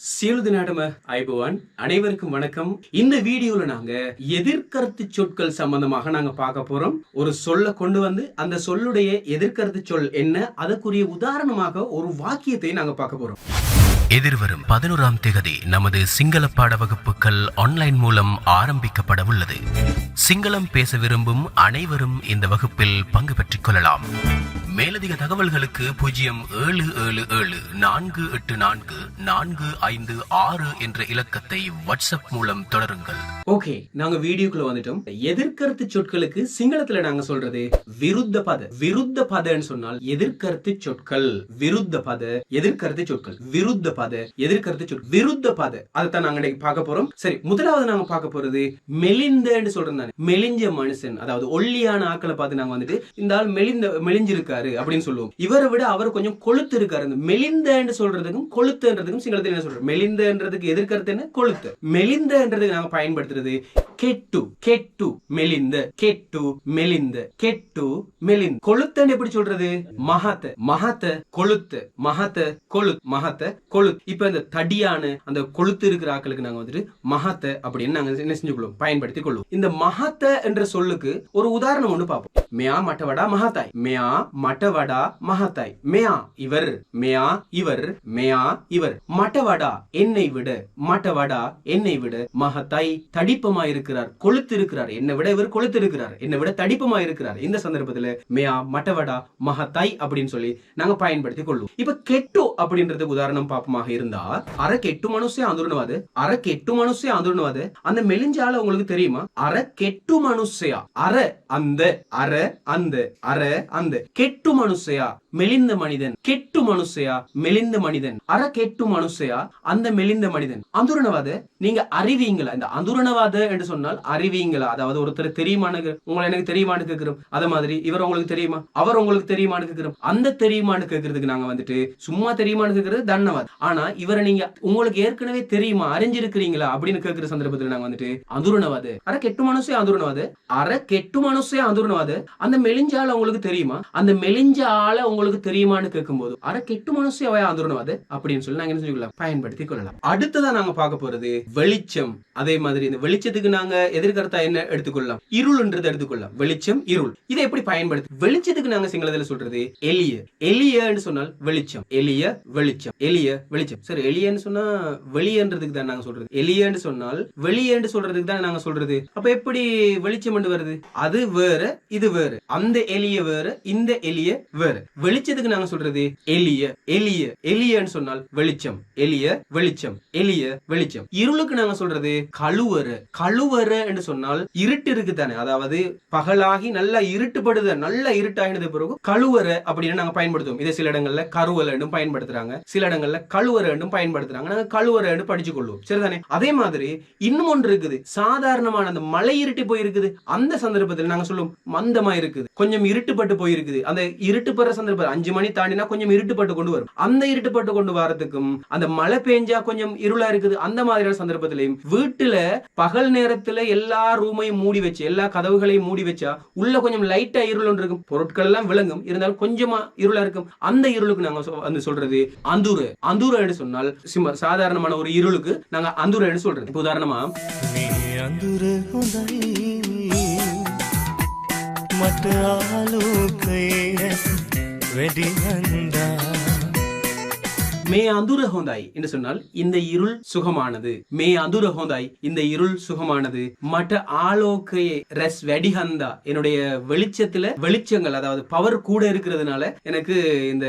சியலுது நாடம ஐபவான் அனைவருக்கும் வணக்கம். இந்த வீடியோல நாங்க எதிர்கருத்து சொற்கள் சம்பந்தமாக நாங்க பார்க்க போறோம். ஒரு சொல்ல கொண்டு வந்து அந்த சொல்லுடைய எதிர்கருத்து சொல் என்ன அதற்குரிய உதாரணமாக ஒரு வாக்கியத்தை நாங்க பார்க்க போறோம். எதிர்வரும் பதினோராம் திகதி நமது சிங்கள பாட வகுப்புகள் ஆன்லைன் மூலம் ஆரம்பிக்கப்பட உள்ளது சிங்களம் பேச விரும்பும் அனைவரும் இந்த வகுப்பில் பங்கு பெற்றுக் கொள்ளலாம். மேலதிக தகவல்களுக்கு பூஜ்ஜியம் ஏழு ஏழு ஏழு நான்கு எட்டு நான்கு நான்கு ஐந்து ஆறு என்ற இலக்கத்தை வாட்ஸ்அப் மூலம் தொடருங்கள். ஓகே நாங்க வீடியோக்குள்ள வந்துட்டோம். எதிர்கருத்து சொற்களுக்கு சிங்களத்துல நாங்க சொல்றது விருத்த பத விருத்த பதன்னு சொன்னால் எதிர்கருத்து சொற்கள் விருத்த பத எதிர்கருத்து சொற்கள் விருத்த பத எதிர்கருத்து சொற்கள் விருத்த பத. அதைத்தான் நாங்க பார்க்க போறோம். சரி முதலாவது நாங்க பார்க்க போறது மெலிந்தன்னு சொல்றேன் மெலிஞ்ச மனுஷன் அதாவது ஒல்லியான ஆக்களை பார்த்து நாங்க வந்துட்டு இந்த ஆள் மெலிந்த மெலிஞ்சிருக்காரு அப்படின்னு சொல்லுவோம். இவரை விட அவர் கொஞ்சம் கொழுத்து இருக்காரு இந்த மெலிந்தன்னு சொல்றதுக்கும் கொழுத்துன்றதுக்கும் சிங்களத்தில் என்ன சொல்றோம் மெலிந்தன்றதுக்கு எதிர்க்கிறது என்ன? கொழுத்து மெலிந்தன்றதுக்கு நாங்கள் பயன்படுத்துறது கெட்டு கெட்டு மெலிந்த கெட்டு மெலிந்த கெட்டு மெலிந்த. கொழுத்தன்னு எப்படி சொல்றது? மகாத்த மகாத்த கொழுத்து மகாத்த கொழு மகாத்த கொழு இப்ப இந்த தடியான அந்த கொழுத்து இருக்கிற ஆக்களுக்கு நாங்க வந்துட்டு மகாத்த அப்படின்னு நாங்க என்ன செஞ்சுக்கொள்வோம்? பயன்படுத்தி கொள்வோம் இந்த மகத்த என்ற சொல்லுக்கு ஒரு உதாரணம் ஒண்ணு பார்ப்போம். மேயா மட்டவடா மகாத்தாய். மேயா மட்டவடா மகாத்தாய். மேயா இவர் மேயா இவர் மேயா இவர். மட்டவடா என்னை விட மட்டவடா என்னை விட மகத்தாய் தடிப்பமா இருக்கிறார் கொளுத்து இருக்கிறார் என்னை விட இவர் கொளுத்து இருக்கிறார் என்னை விட தடிப்பமா இருக்கிறார் இந்த சந்தர்ப்பத்துல மேயா மட்டவடா மகத்தாய் அப்படின்னு சொல்லி நாங்க பயன்படுத்தி கொள்வோம் இப்ப கெட்டு அப்படின்றதுக்கு உதாரணம் பாப்பமாக இருந்தா அர கெட்டு மனுஷே அந்துருணுவாது அர கெட்டு மனுஷே அந்துருணுவாது அந்த மெலிஞ்சால உங்களுக்கு தெரியுமா? அர கெட்டு மனுஷயா அர அந்த அர அந்த அர அந்த. கெட்டு மனுஷயா மெலிந்த மனிதன். கெட்டு மனுஷையா? மெலிந்த மனிதன். அற கெட்டு மனுஷயா? அந்த மெலிந்த மனிதன். அந்துரணவாத நீங்க அறிவீங்களா? இந்த அந்துரணவாத என்று சொன்னால் அறிவீங்களா? அதாவது ஒருத்தர் தெரியுமானு உங்களை எனக்கு தெரியுமான்னு கேட்கிறோம். அத மாதிரி இவர் உங்களுக்கு தெரியுமா? அவர் உங்களுக்கு தெரியுமான்னு கேட்கிறோம். அந்த தெரியுமான்னு கேட்கறதுக்கு நாங்க வந்துட்டு சும்மா தெரியுமான்னு கேட்கறது தன்னவாத் ஆனா இவரை நீங்க உங்களுக்கு ஏற்கனவே தெரியுமா? அறிஞ்சிருக்கிறீங்களா? அப்படின்னு கேட்கிற சந்தர்ப்பத்துல நாங்க வந்துட்டு அந்துரணவாது. அற கெட்டு மனுஷே அந்துரணவாது? அற கெட்டு மனுஷே அந்துரணவாது? அந்த மெலிஞ்சால உங்களுக்கு தெரியுமா? அந்த மெலிஞ்ச ஆள உங்களுக்கு உங்களுக்கு தெரியுமான்னு கேட்கும்போது அட கெட்டு மனசு எவையா அவைய அது? அப்படின்னு சொல்லி நாங்க என்ன செஞ்சுக்கலாம் பயன்படுத்தி கொள்ளலாம். அடுத்ததான் நாங்க பார்க்க போறது வெளிச்சம். அதே மாதிரி இந்த வெளிச்சத்துக்கு நாங்க எதிர்கருத்தா என்ன எடுத்துக்கொள்ளலாம் இருள்ன்றது எடுத்துக்கொள்ளலாம் வெளிச்சம் இருள். இதை எப்படி பயன்படுத்தி வெளிச்சத்துக்கு நாங்க சிங்களத்துல சொல்றது? எளிய. எளியன்னு சொன்னால் வெளிச்சம். எளிய வெளிச்சம். எளிய வெளிச்சம். சரி எளியன்னு சொன்னா வெளியன்றதுக்கு தான் நாங்க சொல்றது. எளியன்னு சொன்னால் வெளியன்னு சொல்றதுக்கு தான் நாங்க சொல்றது? அப்ப எப்படி வெளிச்சம் வருது? அது வேற இது வேற. அந்த எளிய வேற இந்த எளிய வேற. வெளிச்சத்துக்கு நாங்க சொல்றது? எலிய எளிய எளியன்னு சொன்னால் வெளிச்சம். எளிய வெளிச்சம். எளிய வெளிச்சம். இருளுக்கு நாங்க சொல்றது? கழுவற. கழுவற என்று சொன்னால் இருட்டு இருக்கு தானே அதாவது பகலாகி நல்லா இருட்டுப்படுது நல்லா இருட்டாகினது பிறகு கழுவற அப்படின்னு நாங்க பயன்படுத்துவோம். இதை சில இடங்கள்ல கருவலன்னு பயன்படுத்துறாங்க. சில இடங்கள்ல என்றும் பயன்படுத்துறாங்க. நாங்க கழுவறன்னு படிச்சு கொள்வோம் சரிதானே? அதே மாதிரி இன்னும் ஒன்று இருக்குது. சாதாரணமான அந்த மலை இருட்டி போயிருக்குது. அந்த சந்தர்ப்பத்தில் நாங்க சொல்லுவோம் மந்தமா இருக்குது கொஞ்சம் இருட்டுப்பட்டு போயிருக்குது. அந்த இருட்டுப்படுற சந்தர்ப்பம் இருப்பது அஞ்சு மணி தாண்டினா கொஞ்சம் இருட்டுப்பட்டு கொண்டு வரும். அந்த இருட்டுப்பட்டு கொண்டு வரதுக்கும் அந்த மழை பெஞ்சா கொஞ்சம் இருளா இருக்குது அந்த மாதிரியான சந்தர்ப்பத்திலையும் வீட்டுல பகல் நேரத்துல எல்லா ரூமையும் மூடி வச்சு எல்லா கதவுகளையும் மூடி வச்சா உள்ள கொஞ்சம் லைட்டா இருள் ஒன்று இருக்கும். பொருட்கள் எல்லாம் விளங்கும். இருந்தாலும் கொஞ்சமா இருளா இருக்கும். அந்த இருளுக்கு நாங்க வந்து சொல்றது அந்தூரு அந்தூரன்னு சொன்னால் சிம்ம சாதாரணமான ஒரு இருளுக்கு நாங்க அந்தூரன்னு சொல்றது. உதாரணமா மற்ற വെടിയന്ത மே அதுர ஹோந்தாய் என்று சொன்னால் இந்த இருள் சுகமானது. மே அதுர ஹோந்தாய் இந்த இருள் சுகமானது. மற்ற ஆலோக்கையே ரஸ் வெடிஹந்தா என்னுடைய வெளிச்சத்துல வெளிச்சங்கள் அதாவது பவர் கூட இருக்கிறதுனால எனக்கு இந்த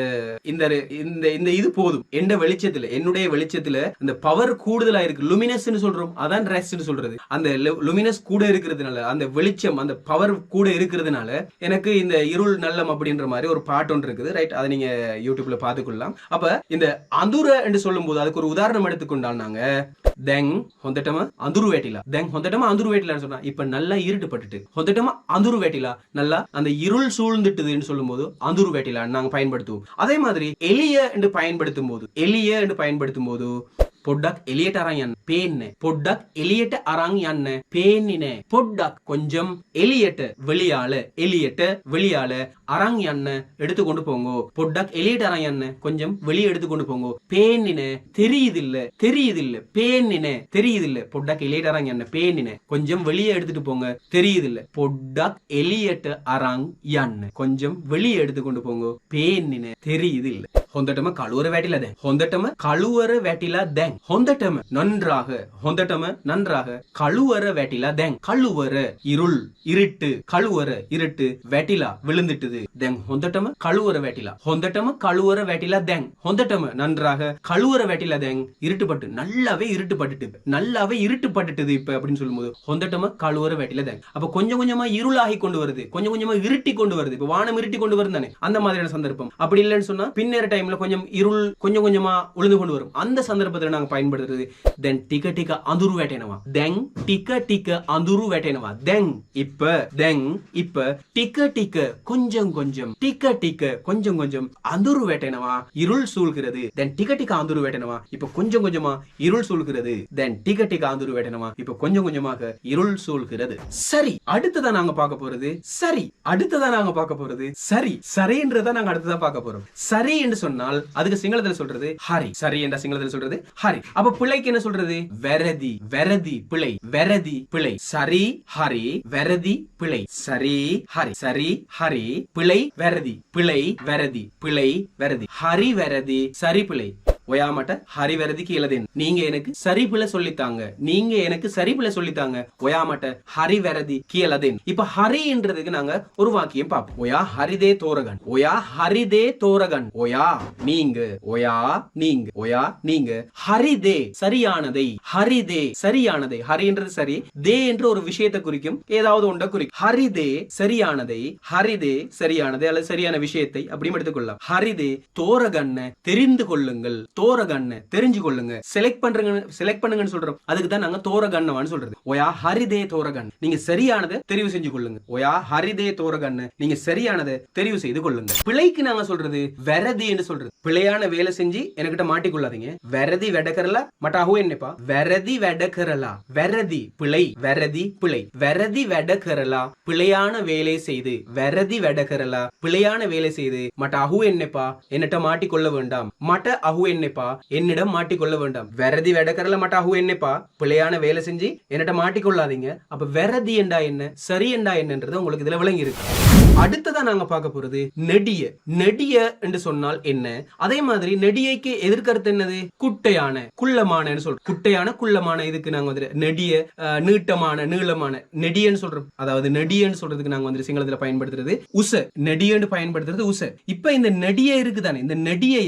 இந்த இந்த இந்த இது போதும். எந்த வெளிச்சத்துல என்னுடைய வெளிச்சத்துல இந்த பவர் கூடுதலா இருக்கு. லுமினஸ் சொல்றோம் அதான் ரெஸ்ட் சொல்றது. அந்த லுமினஸ் கூட இருக்கிறதுனால அந்த வெளிச்சம் அந்த பவர் கூட இருக்கிறதுனால எனக்கு இந்த இருள் நல்லம் அப்படின்ற மாதிரி ஒரு பாட்டு ஒன்று இருக்குது. ரைட் அதை நீங்க யூடியூப்ல பார்த்துக்கொள்ளலாம். அப்ப இந்த அந்துர என்று சொல்லும்போது அதுக்கு ஒரு உதாரணம் எடுத்துக்கொண்டால் நாங்க தெங் ஹொந்தட்டமா அந்துரு வேட்டிலா? தெங் ஹொந்தட்டமா அந்துரு வேட்டிலான்னு சொன்னா இப்ப நல்லா இருட்டுப்பட்டுட்டு ஹொந்தட்டமா அந்துரு வேட்டிலா? நல்லா அந்த இருள் சூழ்ந்துட்டுதுன்னு சொல்லும்போது அந்துரு வேட்டிலான்னு நாங்க பயன்படுத்துவோம். அதே மாதிரி எளிய என்று பயன்படுத்தும் போது எளிய என்று பயன்படுத்தும் போது පොඩ්ඩක් එලියට අරන් යන්න පේන්නේ පොඩ්ඩක් එලියට අරන් යන්න පේන්නේ නෑ පොඩ්ඩක් கொஞ்சம் එලියට வெளியால எலியட்ட வெளியால அரங் என்ன எடுத்து கொண்டு போங்கோ பொட்டக் எலியட்ட அரங் என்ன கொஞ்சம் வெளியே எடுத்து கொண்டு போங்கோ பேனின தெரியுதில்ல தெரியுதில்ல பேனின தெரியுதில்ல பொட்டக் எலியட்ட அரங் என்ன பேனின கொஞ்சம் வெளியே எடுத்துட்டு போங்க தெரியுதில்ல பொட்டக் எலியட்டு அரங் என்ன கொஞ்சம் வெளியே எடுத்து கொண்டு போங்கோ பேனின தெரியுதில்ல හොඳටම කළුවර වැටිලා දැන් හොඳටම කළුවර වැටිලා දැන් හොඳටම நன்றாக හොඳටම நன்றாக கழுவற වැටිලා දැන් கழுவற இருள் இருட்டு கழுவற இருட்டு වැටිලා விழுந்துட்டுது දැන් හොඳටම கழுவற වැටිලා හොඳටම கழுவற වැටිලා දැන් හොඳටම நன்றாக கழுவற වැටිලා දැන් இருட்டுப்பட்டு நல்லாவே இருட்டுப்பட்டுட்டு நல்லாவே இருட்டுப்பட்டுட்டுது இப்ப அப்படின்னு சொல்லும்போது ஹொந்தட்டம கழுவற வெட்டில தேங்க அப்ப கொஞ்சம் கொஞ்சமா இருளாகி கொண்டு வருது கொஞ்சம் கொஞ்சமா இருட்டி கொண்டு வருது இப்ப வானம் இருட்டி கொண்டு வருது தானே அந்த மாதிரியான சந்தர்ப்பம் அப்படி இல்லைன்னு சொன்னா பின்னேற டைம்ல கொஞ்சம் இருள் கொஞ்சம் கொஞ்சமா ஒளிந்து கொண்டு வரும். அந்த சந்தர்ப்பத்தில் நாங்கள் பயன்படுத்துறது தென் டிக்க டிக்க அந்துரு வேட்டைனவா? தெங் டிக்க டிக்க அந்துரு வேட்டைனவா? தெங் இப்ப தெங் இப்ப டிக்க டிக்க கொஞ்சம் கொஞ்சம் டிக்க டிக்க கொஞ்சம் கொஞ்சம் அந்துரு வேட்டைனவா? இருள் சூழ்கிறது. தென் டிக்க டிக்க அந்துரு வேட்டைனவா? இப்ப கொஞ்சம் கொஞ்சமா இருள் சூழ்கிறது. தென் டிக்க டிக்க அந்துரு வேட்டைனவா? இப்ப கொஞ்சம் கொஞ்சமாக இருள் சூழ்கிறது. சரி அடுத்ததா நாங்க பார்க்க போறது? சரி அடுத்ததா நாங்க பார்க்க போறது? சரி சரின்றத நாங்க அடுத்ததா பார்க்க போறோம். சரி என்று சொன்னால் அதுக்கு சிங்களத்துல சொல்றது ஹரி. சரி என்ற சிங்களத்துல சொல்றது? ஹரி. அப்ப பிள்ளைக்கு என்ன சொல்றது? வெரதி வெரதி பிழை வெரதி பிழை. சரி ஹரி வெரதி பிழை. சரி ஹரி. சரி ஹரி பிழை வெரதி. பிழை வெரதி பிழை வெரதி. ஹரி வெரதி சரி பிழை. ஒயாமட்ட ஹரி வெரதி கீழே දෙන්න. நீங்க எனக்கு சரி பிள்ளை சொல்லித்தாங்க நீங்க எனக்கு சரி பிள்ளை சொல்லித்தாங்க ஒயாமட்ட ஹரி வெரதி கீழே දෙන්න. இப்ப ஹரின்றதுக்கு நாங்க ஒரு வாக்கியம் பார்ப்போம் ஒயா ஹரிதே தோரகன் ஒயா ஹரிதே தோரகன் ஒயா நீங்க ஒயா நீங்க ஒயா நீங்க ஹரிதே சரியானதை ஹரிதே சரியானதை ஹரின்றது சரி தே என்ற ஒரு விஷயத்தை குறிக்கும் ஏதாவது ஒன்றை குறிக்கும் ஹரிதே சரியானதை ஹரிதே சரியானதை அல்லது சரியான விஷயத்தை அப்படி எடுத்துக்கொள்ளலாம் ஹரிதே தோரகண்ண தெரிந்து கொள்ளுங்கள் தோர கண்ணு தெரிஞ்சு கொள்ளுங்க செலக்ட் பண்றங்க செலக்ட் பண்ணுங்கன்னு சொல்றோம். அதுக்கு தான் நாங்க தோரகண்ணவான்னு சொல்றது. ஓயா ஹரிதே தோரகன் நீங்க சரியானதை தெரிவு செஞ்சு கொள்ளுங்க. ஓயா ஹரிதே தோரகண்ண. நீங்க சரியானதை தெரிவு செய்து கொள்ளுங்க. பிழைக்கு நாங்க சொல்றது வெரதி என்று சொல்றது. பிழையான வேலை செஞ்சு என்கிட்ட மாட்டிக்கொள்ளாதீங்க. வெரதி வெடக்கரலா மட்டாஹூ என்னப்பா? வெரதி வெடக்கரலா வெரதி பிழை. வெரதி பிழை. வெரதி வெடக்கரலா பிழையான வேலை செய்து. வெரதி வெடக்கரலா பிழையான வேலை செய்து. மட்ட அஹு என்னப்பா? என்னட்ட மாட்டிக்கொள்ள வேண்டாம். மட்ட அஹு என்னப்பா? என்னிடம் மாட்டிக்கொள்ள வேண்டாம். விரதி வெடக்கரல மட்ட என்னப்பா? பிள்ளையான வேலை செஞ்சு என்னட்ட மாட்டிக்கொள்ளாதீங்க. அப்ப விரதி என்றா என்ன? சரி என்றா என்னன்றது உங்களுக்கு இதுல விளங்கி இருக்கு அடுத்ததா நாங்க பார்க்க போறது நெடிய. நெடிய என்று சொன்னால் என்ன? அதே மாதிரி நெடியைக்கு எதிர்கருத்து என்னது? குட்டையான குள்ளமான சொல்றோம். குட்டையான குள்ளமான இதுக்கு நாங்க வந்து நெடிய அஹ், நீட்டமான நீளமான நெடியன்னு சொல்றோம். அதாவது நெடியன்னு சொல்றதுக்கு நாங்க வந்து சிங்களத்துல பயன்படுத்துறது உச. நெடியன்னு பயன்படுத்துறது உச. இப்ப இந்த நெடிய இருக்குதானே? இந்த நெடியை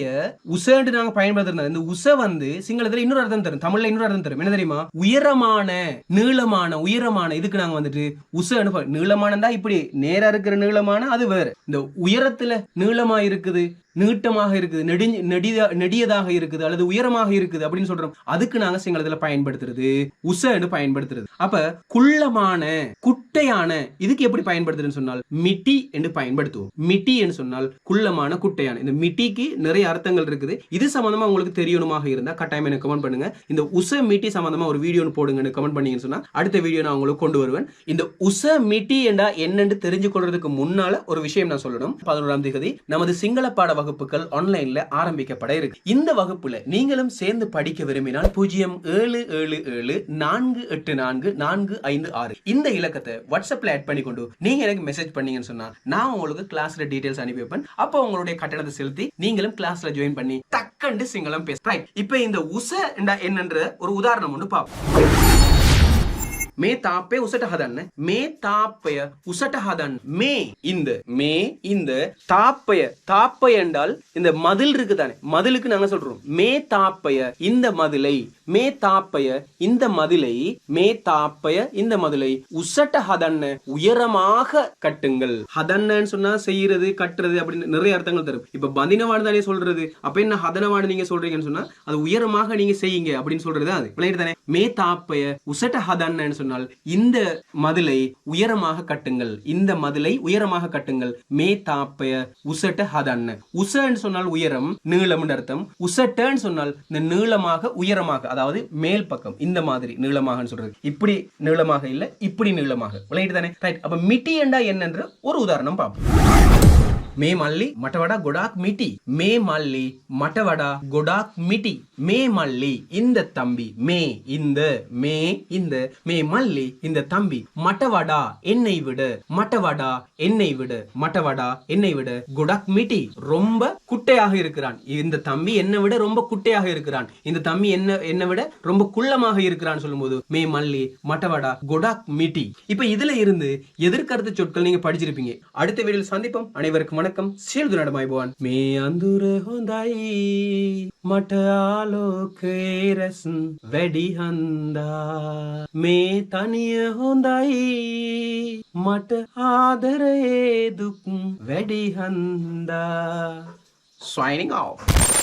உசன்னு நாங்க பயன்படுத்துறது இந்த உச வந்து சிங்களத்துல இன்னொரு அர்த்தம் தரும். தமிழ்ல இன்னொரு அர்த்தம் தரும். என்ன தெரியுமா? உயரமான நீளமான உயரமான இதுக்கு நாங்க வந்துட்டு உச ப- நீளமானதா இப்படி நேரா இருக்கிற நீளமான அது வேற. இந்த உயரத்துல நீளமா இருக்குது நீட்டமாக இருக்குது நெடி நெடிய நெடியதாக இருக்குது அல்லது உயரமாக இருக்குது அப்படின்னு சொல்றோம். அதுக்கு நாங்க சிங்களத்துல பயன்படுத்துறது உசன்னு பயன்படுத்துறது. அப்ப குள்ளமான குட்டையான இதுக்கு எப்படி பயன்படுத்துறதுன்னு சொன்னால் மிட்டி என்று பயன்படுத்துவோம். மிட்டி என்று சொன்னால் குள்ளமான குட்டையான. இந்த மிட்டிக்கு நிறைய அர்த்தங்கள் இருக்குது. இது சம்பந்தமா உங்களுக்கு தெரியணுமாக இருந்தா கட்டாயம் எனக்கு கமெண்ட் பண்ணுங்க. இந்த உச மிட்டி சம்பந்தமா ஒரு வீடியோ போடுங்கன்னு கமெண்ட் பண்ணீங்கன்னு சொன்னா அடுத்த வீடியோ நான் உங்களுக்கு கொண்டு வருவேன். இந்த உச மிட்டி என்றா என்னன்னு தெரிஞ்சு கொள்றதுக்கு முன்னால ஒரு விஷயம் நான் சொல்லணும். பதினோராம் தேதி நமது சிங்கள பாட வகுப்புகள் ஆன்லைன்ல ஆரம்பிக்கப்பட இருக்கு. இந்த வகுப்புல நீங்களும் சேர்ந்து படிக்க விரும்பினால் பூஜ்ஜியம் ஏழு ஏழு ஏழு நான்கு எட்டு நான்கு நான்கு ஐந்து ஆறு. இந்த இலக்கத்தை வாட்ஸ்அப்ல ஆட் பண்ணி கொண்டு நீங்க எனக்கு மெசேஜ் பண்ணீங்கன்னு சொன்னா நான் உங்களுக்கு கிளாஸ்ல டீடைல்ஸ் அனுப்பி வைப்பேன். அப்போ உங்களுடைய கட்டணத்தை செலுத்தி நீங்களும் கிளாஸ்ல ஜாயின் பண்ணி தக்கண்டு சிங்களம் பேச இப்போ இந்த உச என்னன்ற ஒரு உதாரணம் ஒன்று பார்ப்போம். මේ තාපය උසට හදන්න මේ තාපය උසට හදන්න மே இந்த மே இந்த தாப்பய தாப்பய என்றால் இந்த மதில் இருக்குதானே மதிலுக்கு நாங்க சொல்றோம் மே தாப்பய இந்த மதிலை மே தாப்பய இந்த மதிலை மே தாப்பய இந்த மதிலை உசட்ட ஹதன்ன உயரமாக கட்டுங்கள். ஹதன்னன்னு சொன்னா செய்யறது கட்டுறது அப்படின்னு நிறைய அர்த்தங்கள் தரும். இப்ப பந்தினவாடு தானே சொல்றது. அப்ப என்ன ஹதனவாடு நீங்க சொல்றீங்கன்னு சொன்னா அது உயரமாக நீங்க செய்யுங்க அப்படின்னு சொல்றது அது. விளையாட்டு தானே? மே தாப்பய உசட்ட ஹதன்னு சொன்னால் இந்த மதிலை உயரமாக கட்டுங்கள். இந்த மதிலை உயரமாக கட்டுங்கள். மே தாப்பய உசட்ட ஹதன்னு. உசன்னு சொன்னால் உயரம் நீளம்னு அர்த்தம். உசட்டன்னு சொன்னால் இந்த நீளமாக உயரமாக. அதாவது மேல் பக்கம் இந்த மாதிரி நீளமாகன்னு சொல்றது. இப்படி நீளமாக இல்ல இப்படி நீளமாக. விளையாட்டு தானே? ரைட் அப்ப மிட்டி என்றா என்னன்ற ஒரு உதாரணம் பார்ப்போம். மே மல்லி மட்டவடா கொடாக் மிட்டி. மே மல்லி மட்டவடா கொடாக் மிட்டி. மே மல்லி இந்த தம்பி. மே இந்த மே இந்த. மே மல்லி இந்த தம்பி. மட்டவடா என்னை விட. மட்டவடா என்னை விட. மட்டவடா என்னை விட. கொடாக் மிட்டி. ரொம்ப குட்டையாக இருக்கிறான். இந்த தம்பி என்னை விட ரொம்ப குட்டையாக இருக்கிறான். இந்த தம்பி என்ன என்னை விட ரொம்ப குள்ளமாக இருக்கிறான் சொல்லும்போது மே மல்லி மட்டவடா கொடாக் மிட்டி. இப்ப இதுல இருந்து எதிர்கருத்து சொற்கள் நீங்க படிச்சிருப்பீங்க. அடுத்த வீடியோ சந்திப்போம். அனைவருக்கும் වණකම් සියලු දෙනාටම අයබෝවන් මේ අඳුර හොඳයි මට ආලෝකේ රැස් වැඩි හන්දා මේ තනිය හොඳයි මට ආදරේ දුක් වැඩි හන්දා signing off.